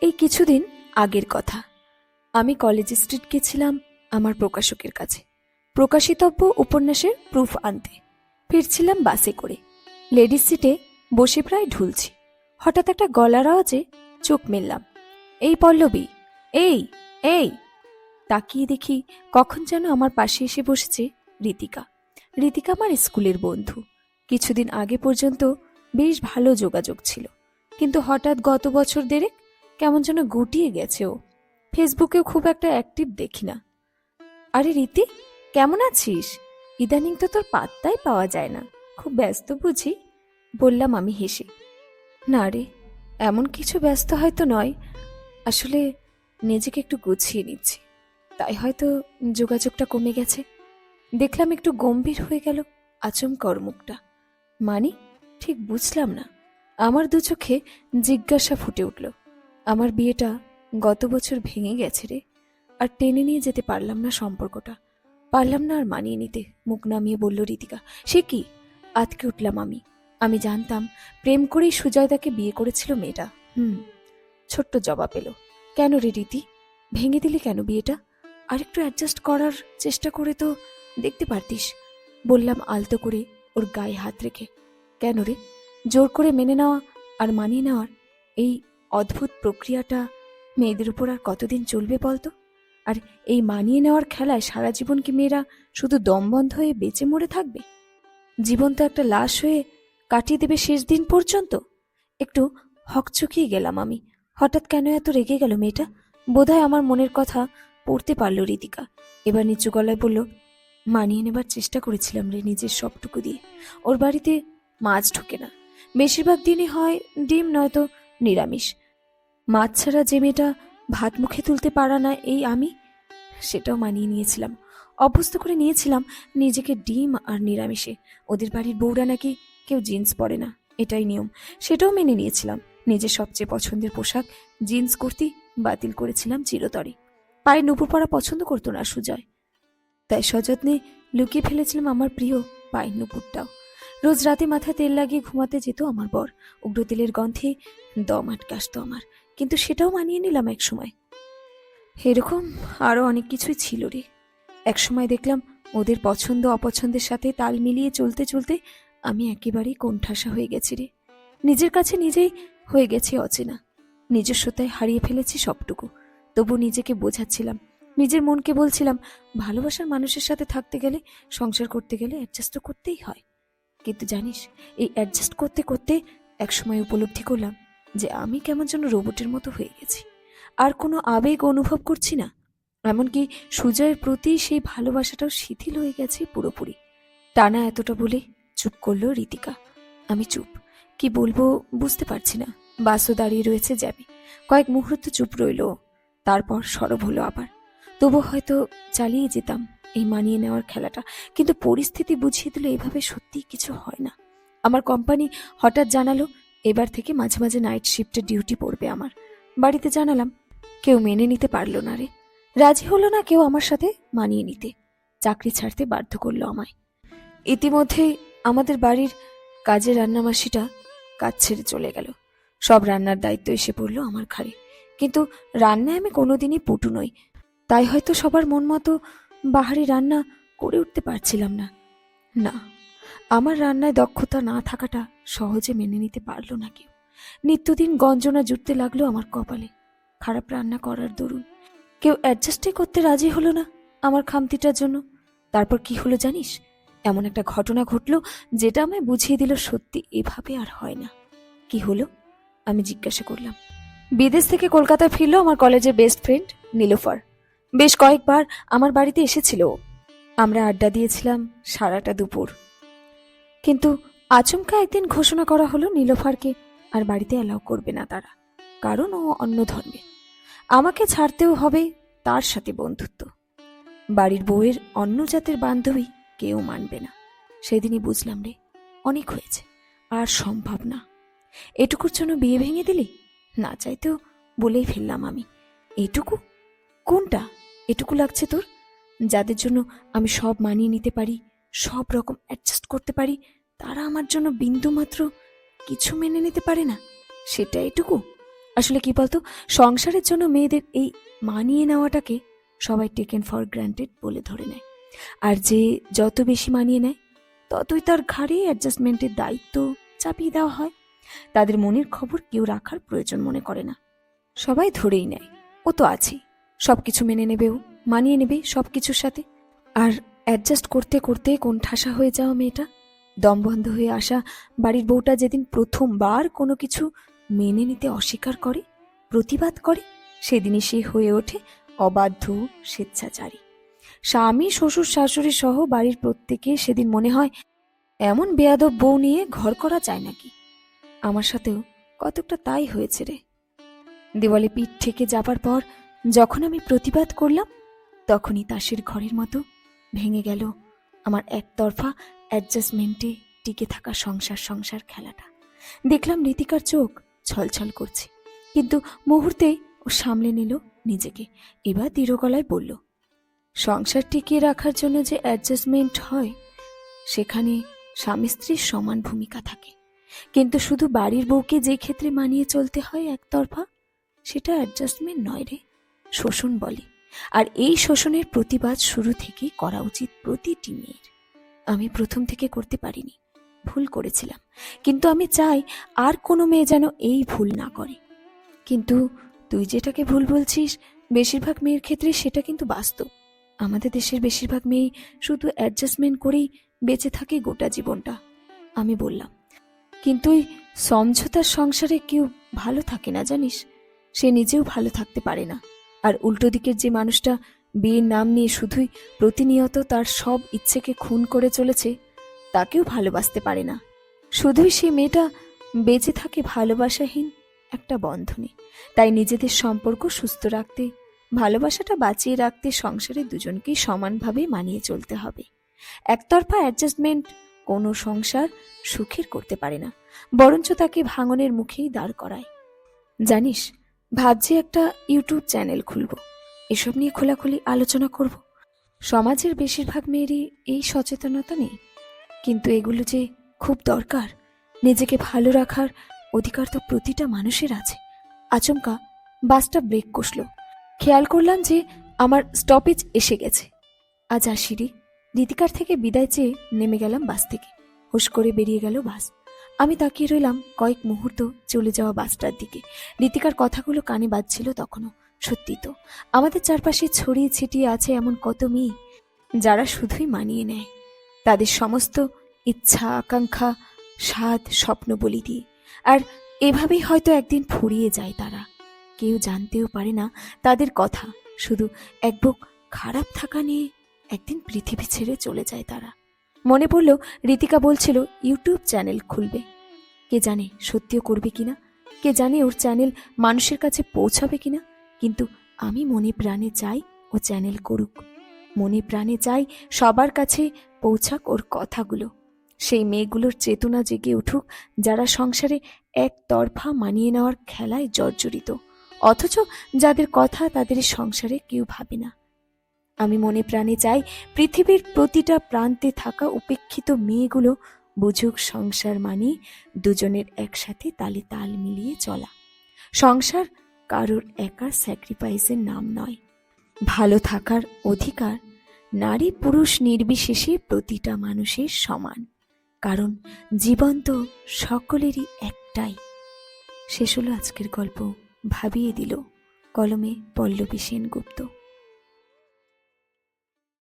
এই কিছুদিন আগের কথা। আমি কলেজ স্ট্রিট গেছিলাম আমার প্রকাশকের কাছে। প্রকাশিতব্য উপন্যাসের প্রুফ আনতে। ফিরছিলাম বাসে করে। লেডিস সিটে বসে প্রায় ঢুলছি। হঠাৎ একটা গলার আওয়াজে চোখ মেললাম। এই পল্লবী, এই এই! তাকিয়ে দেখি কখন যেন আমার পাশে এসে বসেছে রীতিকা। রীতিকা আমার স্কুলের বন্ধু। কিছুদিন আগে পর্যন্ত বেশ ভালো যোগাযোগ ছিল। কিন্তু হঠাৎ গত বছর দেড়েক কেমন যেন গুটিয়ে গেছে ও। ফেসবুকেও খুব একটা অ্যাক্টিভ দেখি না। আরে রীতি, কেমন আছিস? ইদানিং তো তোর পাত্তাই পাওয়া যায় না। খুব ব্যস্ত বুঝি? বললাম আমি হেসে। না রে, এমন কিছু ব্যস্ত হয়তো নয়। আসলে নিজেকে একটু গুছিয়ে নিচ্ছি। তাই হয়তো যোগাযোগটা কমে গেছে। দেখলাম একটু গম্ভীর হয়ে গেল আচমকর মুখটা মানে ঠিক বুঝলাম না। আমার দু চোখে জিজ্ঞাসা ফুটে উঠল। আমার বিয়েটা গত বছর ভেঙে গেছে রে, আর টেনে নিয়ে যেতে পারলাম না সম্পর্কটা। পারলাম না আর মানিয়ে নিতে, মুখ নামিয়ে বলল রীতিকা। সে কি? আতকে উঠলাম আমি। আমি জানতাম প্রেম করেই সুজয়দাকে বিয়ে করেছিল মেয়েটা। হুম, ছোট্ট জবাব এলো কেন রে রীতি? ভেঙে দিলি কেন বিয়েটা? আর একটু অ্যাডজাস্ট করার চেষ্টা করে তো দেখতে পারতিস। বললাম আলতো করে ওর গায়ে হাত রেখে। কেন রে? জোর করে মেনে নেওয়া আর মানিয়ে নেওয়ার এই অদ্ভুত প্রক্রিয়াটা মেয়েদের উপর আর কতদিন চলবে বলতো? আর এই মানিয়ে নেওয়ার খেলায় সারা জীবন কি মেয়েরা শুধু দমবন্ধ হয়ে বেঁচে মরে থাকবে? জীবন তো একটা লাশ হয়ে কাটিয়ে দেবে শেষ দিন পর্যন্ত। একটু হকচকিয়ে গেলাম আমি। হঠাৎ কেন এত রেগে গেল মেয়েটা? বোধহয় আমার মনের কথা পড়তে পারল রীতিকা। এবার নিচু গলায় বলল, মানিয়ে নেবার চেষ্টা করেছিলাম রে নিজের সবটুকু দিয়ে। ওর বাড়িতে মাছ ঢোকে না। বেশিরভাগ দিনই হয় ডিম, নয়তো নিরামিষ। মাছ ছাড়া যে মেয়েটা ভাত মুখে তুলতে পারা না এই আমি, সেটাও মানিয়ে নিয়েছিলাম। অভ্যস্ত করে নিয়েছিলাম নিজেকে ডিম আর নিরামিষে। ওদের বাড়ির বউরা নাকি কেউ জিন্স পরে না, এটাই নিয়ম। সেটাও মেনে নিয়েছিলাম। নিজের সবচেয়ে পছন্দের পোশাক জিন্স কুর্তি বাতিল করেছিলাম চিরতরে। পায়ে নুপুর পরা পছন্দ করতো না সুজয়। তাই সযত্নে লুকিয়ে ফেলেছিলাম আমার প্রিয় পায়ের নুপুরটাও। রোজ রাতে মাথায় তেল লাগিয়ে ঘুমাতে যেত আমার বর। উগ্র তেলের গন্ধে দম আটকে আসতো আমার, কিন্তু সেটাও মানিয়ে নিলাম এক সময় এরকম আরও অনেক কিছুই ছিল রে। এক সময় দেখলাম ওদের পছন্দ অপছন্দের সাথে তাল মিলিয়ে চলতে চলতে আমি একেবারেই কোণঠাসা হয়ে গেছি রে। নিজের কাছে নিজেই হয়ে গেছি অচেনা। নিজস্বতায় হারিয়ে ফেলেছি সবটুকু। তবু নিজেকে বোঝাচ্ছিলাম, নিজের মনকে বলছিলাম, ভালোবাসার মানুষের সাথে থাকতে গেলে, সংসার করতে গেলে অ্যাডজাস্ট করতেই হয়। কিন্তু জানিস, এই অ্যাডজাস্ট করতে করতে একসময় উপলব্ধি করলাম যে আমি কেমন যেন রোবটের মতো হয়ে গেছি। আর কোনো আবেগ অনুভব করছি না। এমনকি সুজয়ের প্রতি সেই ভালোবাসাটাও শিথিল হয়ে গেছে পুরোপুরি। টানা এতটা বলে চুপ করল রীতিকা। আমি চুপ। কি বলব বুঝতে পারছি না। বাসও দাঁড়িয়ে রয়েছে যাবে কয়েক মুহূর্ত চুপ রইল। তারপর সরব হলো আবার। তবু হয়তো চালিয়ে যেতাম। এই মানিয়ে নেওয়ার খেলাটা। কিন্তু পরিস্থিতি বুঝিয়ে দিল এভাবে সত্যিই কিছু হয় না। আমার কোম্পানি হঠাৎ জানালো, এবার থেকে মাঝে মাঝে নাইট শিফটে ডিউটি পড়বে আমার। বাড়িতে জানালাম, কেউ মেনে নিতে পারল না রে। রাজি হলো না কেউ আমার সাথে মানিয়ে নিতে। চাকরি ছাড়তে বাধ্য করল আমায়। ইতিমধ্যেই আমাদের বাড়ির কাজের রান্নামাসিটা কাজ ছেড়ে চলে গেল। সব রান্নার দায়িত্ব এসে পড়ল আমার ঘাড়ে। কিন্তু রান্নায় আমি কোনোদিনই পটু নই। তাই হয়তো সবার মন মতো বাহারি রান্না করে উঠতে পারছিলাম না। না, আমার রান্নায় দক্ষতা না থাকাটা সহজে মেনে নিতে পারল না কেউ। নিত্যদিন গঞ্জনা জুটতে লাগল আমার কপালে। খারাপ রান্না করার দরুন কেউ অ্যাডজাস্টই করতে রাজি হলো না আমার খামতিটার জন্য। তারপর কি হলো জানিস? এমন একটা ঘটনা ঘটলো যেটা আমায় বুঝিয়ে দিল সত্যি এভাবে আর হয় না। কি হলো? আমি জিজ্ঞাসা করলাম। বিদেশ থেকে কলকাতায় ফিরলো আমার কলেজের বেস্ট ফ্রেন্ড নীলোফার। বেশ কয়েকবার আমার বাড়িতে এসেছিল। আমরা আড্ডা দিয়েছিলাম সারাটা দুপুর। কিন্তু আচমকা একদিন ঘোষণা করা হলো নীলোফারকে আর বাড়িতে অ্যালাউ করবে না তারা, কারণ ও অন্য ধর্মের আমাকে ছাড়তেও হবে তার সাথে বন্ধুত্ব। বাড়ির বউয়ের অন্য জাতের বান্ধবী কেউ মানবে না। সেদিনই বুঝলাম রে, অনেক হয়েছে, আর সম্ভব না। এটুকুর জন্য বিয়ে ভেঙে দিলি? না চাইতেও বলেই ফেললাম আমি। এটুকু কোনটা? এটুকু লাগছে তোর? যাদের জন্য আমি সব মানিয়ে নিতে পারি, সব রকম অ্যাডজাস্ট করতে পারি, তারা আমার জন্য বিন্দু মাত্র কিছু মেনে নিতে পারে না। সেটা এটুকু? আসলে কি বলতো, সংসারের জন্য মেয়েদের এই মানিয়ে নেওয়াটাকে সবাই টেকেন ফর গ্রান্টেড বলে ধরে নেয়। আর যে যত বেশি মানিয়ে নেয়, ততই তার ঘাড়ে অ্যাডজাস্টমেন্টের দায়িত্ব চাপিয়ে দেওয়া হয়। তাদের মনের খবর কেউ রাখার প্রয়োজন মনে করে না। সবাই ধরেই নেয়, ও তো আছেই। সব কিছু মেনে নেবেও মানিয়ে নেবে সব কিছুর সাথে। আর অ্যাডজাস্ট করতে করতে কোন ঠাসা হয়ে যাওয়া মেয়েটা? দম বন্ধ হয়ে আসা বাড়ির বউটা যেদিন প্রথমবার কোনো কিছু মেনে নিতে অস্বীকার করে, প্রতিবাদ করে, সেদিনই সে হয়ে ওঠে অবাধ্য, স্বেচ্ছাচারী। স্বামী, শ্বশুর, শাশুড়ি সহ বাড়ির প্রত্যেকে সেদিন মনে হয় এমন বেয়াদব বউ নিয়ে ঘর করা যায় নাকি? আমার সাথেও কতকটা তাই হয়েছে রে। দেওয়ালে পিঠ থেকে যাবার পর যখন আমি প্রতিবাদ করলাম, তখনই তাসের ঘরের মতো ভেঙে গেল আমার একতরফা অ্যাডজাস্টমেন্টে টিকে থাকা সংসার সংসার খেলাটা। দেখলাম ঋতিকার চোখ ছলছল করছে, কিন্তু মুহূর্তেই ও সামলে নিল নিজেকে, এবার দৃঢ় গলায় বলল, সংসার টিকিয়ে রাখার জন্য যে অ্যাডজাস্টমেন্ট হয়, সেখানে স্বামী স্ত্রীর সমান ভূমিকা থাকে। কিন্তু শুধু বাড়ির বউকে যে ক্ষেত্রে মানিয়ে চলতে হয় একতরফা, সেটা অ্যাডজাস্টমেন্ট নয় রে। শোষণ বলে। আর এই শোষণের প্রতিবাদ শুরু থেকেই করা উচিত প্রতিটি মেয়ের। আমি প্রথম থেকে করতে পারিনি, ভুল করেছিলাম। কিন্তু আমি চাই আর কোনো মেয়ে যেন এই ভুল না করে। কিন্তু তুই যেটাকে ভুল বলছিস, বেশিরভাগ মেয়ের ক্ষেত্রে সেটা কিন্তু বাস্তব। আমাদের দেশের বেশিরভাগ মেয়ে শুধু অ্যাডজাস্টমেন্ট করেই বেঁচে থাকে গোটা জীবনটা, আমি বললাম। কিন্তু ওই সমঝোতার সংসারে কেউ ভালো থাকে না, জানিস? সে নিজেও ভালো থাকতে পারে না। আর উল্টো দিকের যে মানুষটা বিয়ের নাম নিয়ে শুধুই প্রতিনিয়ত তার সব ইচ্ছেকে খুন করে চলেছে, তাকেও ভালোবাসতে পারে না। শুধুই সে মেয়েটা বেঁচে থাকে ভালোবাসাহীন একটা বন্ধনে। তাই নিজেদের সম্পর্ক সুস্থ রাখতে, ভালোবাসাটা বাঁচিয়ে রাখতে সংসারে দুজনকেই সমানভাবে মানিয়ে চলতে হবে। একতরফা অ্যাডজাস্টমেন্ট কোনো সংসার সুখের করতে পারে না, বরঞ্চ তাকে ভাঙনের মুখেই দাঁড় করায়। জানিস ভাবছি একটা ইউটিউব চ্যানেল খুলব। এসব নিয়ে খোলাখুলি আলোচনা করব। সমাজের বেশিরভাগ মেয়েরই এই সচেতনতা নেই। কিন্তু এগুলো যে খুব দরকার, নিজেকে ভালো রাখার অধিকার তো প্রতিটা মানুষের আছে। আচমকা বাসটা ব্রেক কষল। খেয়াল করলাম যে আমার স্টপেজ এসে গেছে। আজ আসিরি রীতিকার থেকে বিদায় চেয়ে নেমে গেলাম বাস থেকে। হুশ করে বেরিয়ে গেল বাস। আমি তাকিয়ে রইলাম কয়েক মুহূর্ত চলে যাওয়া বাসটার দিকে। রীতিকার কথাগুলো কানে বাজছিল তখনও, সত্যি তো। আমাদের চারপাশে ছড়িয়ে ছিটিয়ে আছে এমন কত মেয়ে, যারা শুধুই মানিয়ে নেয়। তাদের সমস্ত ইচ্ছা, আকাঙ্ক্ষা, স্বাদ, স্বপ্ন বলি দিয়ে। আর এভাবেই হয়তো একদিন ফুরিয়ে যায় তারা। কেউ জানতেও পারে না তাদের কথা, শুধু এক বুক খারাপ থাকা নিয়ে একদিন পৃথিবী ছেড়ে চলে যায় তারা। মনে পড়ল রীতিকা বলছিল, ইউটিউব চ্যানেল খুলবে। কে জানে সত্যিও করবে কিনা? কে জানে ওর চ্যানেল মানুষের কাছে পৌঁছাবে কিনা? কিন্তু আমি মনে প্রাণে চাই ও চ্যানেল করুক। মনে প্রাণে চাই সবার কাছে পৌঁছাক ওর কথাগুলো। সেই মেয়েগুলোর চেতনা জেগে উঠুক যারা সংসারে এক তরফা মানিয়ে নেওয়ার খেলায় জর্জরিত। অথচ যাদের কথা তাদের সংসারে কেউ ভাবে না। আমি মনে প্রাণে চাই পৃথিবীর প্রতিটা প্রান্তে থাকা উপেক্ষিত মেয়েগুলো বুঝুক সংসার মানে দুজনের একসাথে তালে তাল মিলিয়ে চলা। সংসার কারোর একা স্যাক্রিফাইসের নাম নয়। ভালো থাকার অধিকার নারী পুরুষ নির্বিশেষে প্রতিটা মানুষের সমান। কারণ জীবন তো সকলেরই একটাই। শেষ হলো আজকের গল্প। ভাবিয়ে দিল। কলমে পল্লবী সেনগুপ্ত।